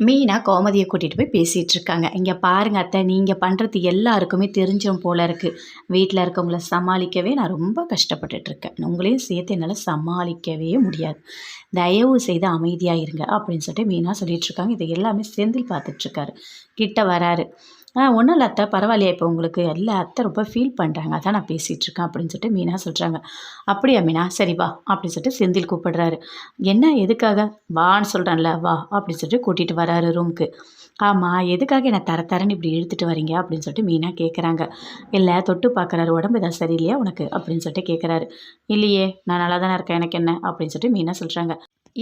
மீனா கோமதியை கூட்டிகிட்டு போய் பேசிகிட்டு இருக்காங்க. இங்கே பாருங்க அத்தை நீங்கள் பண்ணுறது எல்லாருக்குமே தெரிஞ்சும் போல இருக்குது வீட்டில் இருக்கவங்கள சமாளிக்கவே நான் ரொம்ப கஷ்டப்பட்டுட்ருக்கேன் உங்களையும் சேர்த்து என்னால் சமாளிக்கவே முடியாது. தயவு செய்து அமைதியாக இருங்க அப்படின்னு சொல்லிட்டு மீனா சொல்லிகிட்ருக்காங்க இதை எல்லாமே செந்தில் பார்த்துட்ருக்காரு கிட்ட வராரு. ஆ ஒன்றும் இல்லை அத்தை. பரவாயில்லையா இப்போ உங்களுக்கு இல்லை அத்தை ரொம்ப ஃபீல் பண்ணுறாங்க அதான் நான் பேசிகிட்டு இருக்கேன் அப்படின்னு சொல்லிட்டு மீனா சொல்கிறாங்க அப்படியா மீனா? சரி வா அப்படின்னு சொல்லிட்டு செந்தில் கூப்பிடுறாரு. என்ன எதுக்காக? வான்னு சொல்கிறேன்ல வா அப்படின்னு சொல்லிட்டு கூட்டிகிட்டு வராரு ரூமுக்கு ஆமாம் எதுக்காக என்னை தர தரன்னு இப்படி இழுத்துட்டு வரீங்க? அப்படின்னு சொல்லிட்டு மீனா கேட்குறாங்க இல்லை தொட்டு பார்க்குறாரு உடம்பு ஏதாவது சரியில்லையா உனக்கு? அப்படின்னு சொல்லிட்டு கேட்குறாரு இல்லையே நான் நல்லா தானே இருக்கேன். எனக்கு என்ன? அப்படின்னு சொல்லிட்டு மீனா சொல்கிறாங்க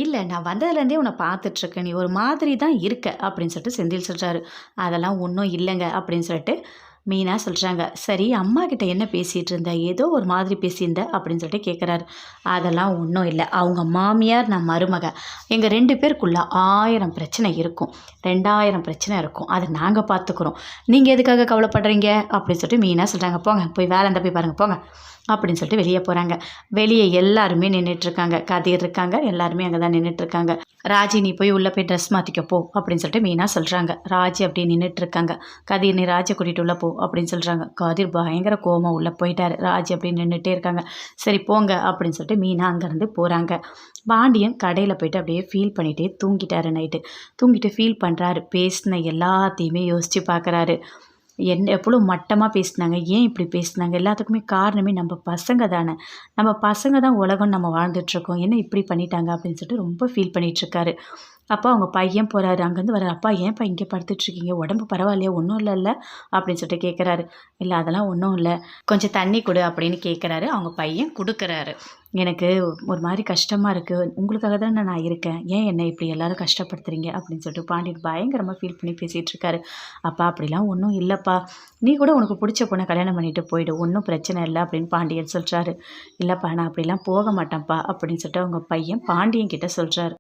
இல்லை நான் வந்ததுலேருந்தே உன்னை பார்த்துட்ருக்கேன். நீ ஒரு மாதிரி தான் இருக்க அப்படின்னு சொல்லிட்டு செந்தில் சொல்கிறாரு அதெல்லாம் ஒன்றும் இல்லைங்க அப்படின்னு சொல்லிட்டு மீனா சொல்கிறாங்க சரி அம்மா கிட்ட என்ன பேசிகிட்டு இருந்த? ஏதோ ஒரு மாதிரி பேசியிருந்த? அப்படின்னு சொல்லிட்டு கேட்குறாரு அதெல்லாம் ஒன்றும் இல்லை. அவங்க மாமியார் நான் மருமக. எங்கள் ரெண்டு பேருக்குள்ளே ஆயிரம் பிரச்சனை இருக்கும். ரெண்டாயிரம் பிரச்சனை இருக்கும். அதை நாங்கள் பார்த்துக்குறோம் நீங்கள் எதுக்காக கவலைப்படுறீங்க? அப்படின்னு சொல்லிட்டு மீனா சொல்கிறாங்க போங்க போய் வேலை இருந்தால் போய் பாருங்கள் போங்க. அப்படின்னு சொல்லிட்டு வெளியே போகிறாங்க வெளியே எல்லாருமே நின்றுட்டுருக்காங்க கதிர் இருக்காங்க. எல்லாருமே அங்கே தான் நின்றுட்டுருக்காங்க ராஜி நீ போய் உள்ளே போய் ட்ரெஸ் மாற்றிக்க போ. அப்படின்னு சொல்லிட்டு மீனா சொல்கிறாங்க ராஜி அப்படி நின்றுட்டுருக்காங்க கதிர் நீ ராஜை கூட்டிகிட்டு உள்ளே போ. அப்படின்னு சொல்கிறாங்க காதிர் பயங்கர கோமம் உள்ளே போயிட்டார். ராஜ் அப்படின்னு நின்றுட்டே இருக்காங்க. சரி போங்க அப்படின்னு சொல்லிட்டு மீனா அங்கேருந்து போகிறாங்க பாண்டியன் கடையில் போயிட்டு அப்படியே ஃபீல் பண்ணிகிட்டே தூங்கிட்டாரு நைட்டு தூங்கிட்டு ஃபீல் பண்ணுறாரு பேசின எல்லாத்தையுமே யோசித்து பார்க்குறாரு என்ன எவ்வளோ மட்டமாக பேசினாங்க? ஏன் இப்படி பேசினாங்க? எல்லாத்துக்குமே காரணமே நம்ம பசங்க தானே. நம்ம பசங்க தான் உலகம் நம்ம வாழ்ந்துட்டுருக்கோம் என்ன இப்படி பண்ணிட்டாங்க அப்படின்னு சொல்லிட்டு ரொம்ப ஃபீல் பண்ணிகிட்ருக்காரு அப்போ அவங்க பையன் போகிறாரு அங்கேருந்து வர அப்பா ஏன்ப்பா இங்கே படுத்துட்ருக்கீங்க? உடம்பு பரவாயில்லையா? ஒன்றும் இல்லைல்ல? அப்படின்னு சொல்லிட்டு கேட்குறாரு. இல்லை அதெல்லாம் ஒன்றும் இல்லை. கொஞ்சம் தண்ணி கொடு அப்படின்னு கேட்குறாரு. அவங்க பையன் கொடுக்குறாரு. எனக்கு ஒரு மாதிரி கஷ்டமாக இருக்குது உங்களுக்காக தானே நான் இருக்கேன். ஏன் என்னை இப்படி எல்லோரும் கஷ்டப்படுத்துறீங்க? அப்படின்னு சொல்லிட்டு பாண்டியன் பயங்கரமாக ஃபீல் பண்ணி பேசிகிட்டு இருக்காரு அப்பா அப்படிலாம் ஒன்றும் இல்லைப்பா. நீ கூட உனக்கு பிடிச்ச பொண்ணை கல்யாணம் பண்ணிட்டு போயிடு. ஒன்றும் பிரச்சனை இல்லை அப்படின்னு பாண்டியன் சொல்கிறாரு இல்லைப்பா நான் அப்படிலாம் போக மாட்டேன்ப்பா அப்படின்னு சொல்லிட்டு அவங்க பையன் பாண்டியன் கிட்ட சொல்கிறாரு